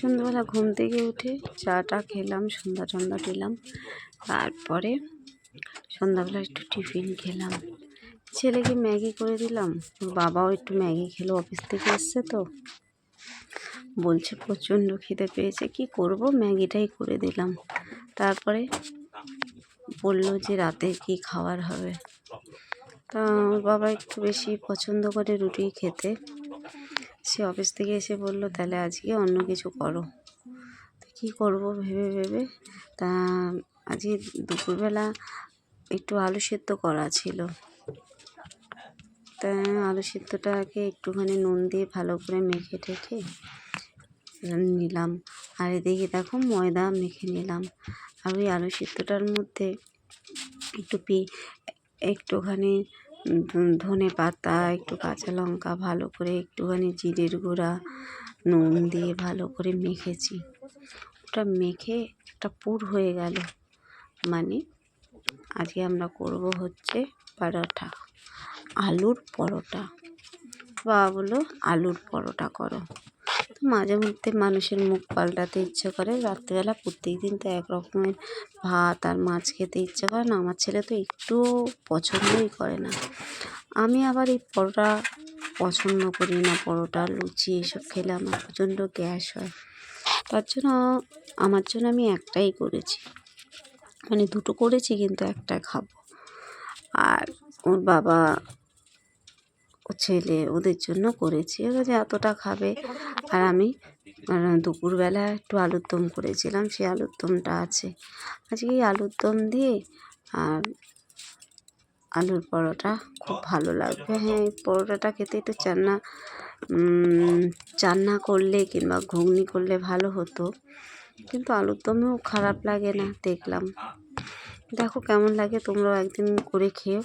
সন্ধ্যাবেলা ঘুম থেকে উঠে চাটা খেলাম, সন্ধ্যা টন্ধা দিলাম তারপরে সন্ধ্যাবেলা একটু টিফিন খেলাম। ছেলেকে ম্যাগি করে দিলাম। ওর বাবাও একটু ম্যাগি খেলো, অফিস থেকে এসছে তো। বলছে, প্রচণ্ড খিদে পেয়েছে। কি করব? ম্যাগিটাই করে দিলাম। তারপরে বলল যে, রাতে কি খাবার হবে? তা ওর বাবা একটু বেশি পছন্দ করে রুটি খেতে। সে অফিস থেকে এসে বলল, তাহলে আজকে অন্য কিছু করো। কী করব ভেবে ভেবে? তা আজকে দুপুরবেলা একটু আলু সেদ্ধ করা ছিল। তা আলু সেদ্ধটাকে একটুখানি নুন দিয়ে ভালো করে মেখে টেখে নিলাম। আর এদিকে দেখো ময়দা মেখে নিলাম। আর ওই আলু সেদ্ধটার মধ্যে একটু পি, একটুখানি ধনে পাতা, একটু কাঁচা লঙ্কা ভালো করে একটুখানি জিরের গুঁড়া, নুন দিয়ে ভালো করে মেখেছি। ওটা মেখে একটা পুর হয়ে গেল। মানে আজকে আমরা করব হচ্ছে পরোটা, আলুর পরোটা। বাবা বলল, আলুর পরোটা করো। তো মাঝে মধ্যে মানুষের মুখ পাল্টাতে ইচ্ছে করে। রাত্রিবেলা প্রত্যেক দিন তো এক রকমের ভাত আর মাছ খেতে ইচ্ছে করে না। আমার ছেলে তো একটুও পছন্দই করে না। আমি আবার এই পরোটা পছন্দ করি না। পরোটা, লুচি এসব খেলে আমার প্রচণ্ড গ্যাস হয়। তার জন্য আমার জন্য আমি একটাই করেছি। মানে দুটো করেছি কিন্তু একটা খাব। আর ওর বাবা ছেলে ওদের জন্য করেছি। ওরা যে এতটা খাবে। আর আমি দুপুরবেলা একটু আলুর দম করেছিলাম, সেই আলুর দমটা আছে। আজকে এই আলুর দম দিয়ে আর আলুর পরোটা খুব ভালো লাগবে। হ্যাঁ এই পরোটাটা খেতে একটু চান্না চান্না করলে কিংবা ঘুগনি করলে ভালো হতো। কিন্তু আলুর দমেও খারাপ লাগে না, দেখলাম। দেখো কেমন লাগে, তোমরাও একদিন করে খেও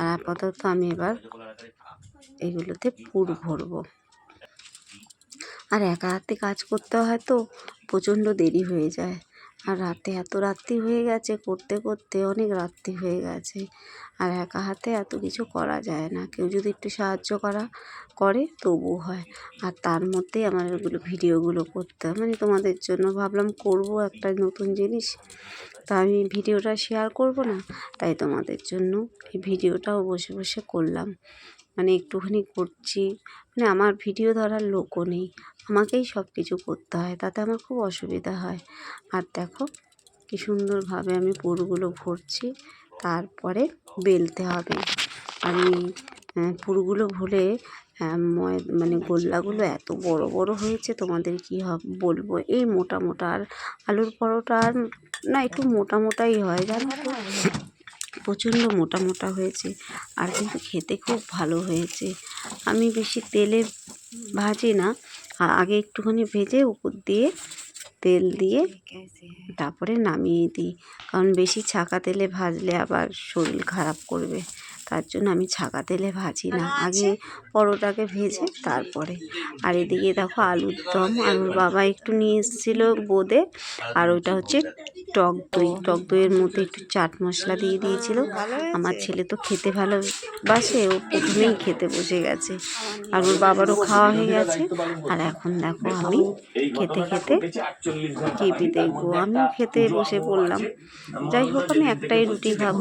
আর আপাতত আমি এবার এগুলোতে পুর ভরবো। আর একা হাতে কাজ করতে হয় তো প্রচণ্ড দেরি হয়ে যায়। আর রাতে এত রাত্রি হয়ে গেছে, করতে করতে অনেক রাত্রি হয়ে গেছে। আর একা হাতে এত কিছু করা যায় না। কেউ যদি একটু সাহায্য করা, করে তবু হয়। আর তার মধ্যেই আমার এগুলো ভিডিওগুলো করতে হয়। মানে তোমাদের জন্য ভাবলাম করব একটা নতুন জিনিস। তা আমি ভিডিওটা শেয়ার করব না, তাই তোমাদের জন্য এই ভিডিওটাও বসে বসে করলাম। মানে একটুখানি করছি। মানে আমার ভিডিও ধরার লোকও নেই। আমাকেই সব কিছু করতে হয়, তাতে আমার খুব অসুবিধা হয়। আর দেখো, কী সুন্দরভাবে আমি পুরগুলো ভরছি। তারপরে বেলতে হবে। আর এই পুরগুলো ভরে ময় মানে গোল্লাগুলো এত বড় বড় হয়েছে, তোমাদের কী হবে বলব? এই মোটা মোটা আর আলুর পরোটা আর না, একটু মোটা মোটাই হয়, জানো তো? প্রচণ্ড মোটা মোটা হয়েছে আর কিন্তু খেতে খুব ভালো হয়েছে। আমি বেশি তেলে ভাজি না আগে একটুখানি ভেজে উপর দিয়ে তেল দিয়ে তারপরে নামিয়ে দিই। কারণ বেশি ছাকা তেলে ভাজলে আবার শরীর খারাপ করবে। তার জন্য আমি ছাকা তেলে ভাজি না। আগে পরোটাকে ভেজে তারপরে। আর এদিকে দেখো আলুর দম। আলুর বাবা একটু নিয়ে এসেছিল বোঁদে। আর ওইটা হচ্ছে টক দই। টক দইয়ের মধ্যে একটু চাট মশলা দিয়ে দিয়েছিল। আমার ছেলে তো খেতে ভালোবাসে। ও প্রথমেই খেতে বসে গেছে। আর ওর বাবারও খাওয়া হয়ে গেছে। আর এখন দেখো আমি খেতে খেতে টিভি দেখব। আমিও খেতে বসে পড়লাম। যাই হোক আমি একটাই রুটি খাব।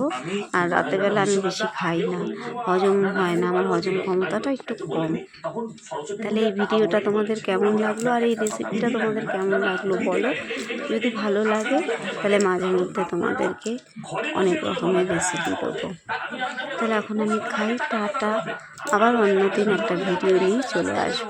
আর রাতেরবেলা আমি বেশি খাই না। হজম হয় না, আমার হজম ক্ষমতাটা একটু কম। তাহলে এই ভিডিওটা তোমাদের কেমন লাগল? আর এই রেসিপিটা তোমাদের কেমন লাগল বলো? যদি ভালো লাগে, তাহলে মাঝে মধ্যে তোমাদেরকে অনেক রকমের রেসিপি দেবো। তাহলে এখন আমি খাই, টাটা। আবার অন্যদিন একটা ভিডিও নিয়ে চলে আসব।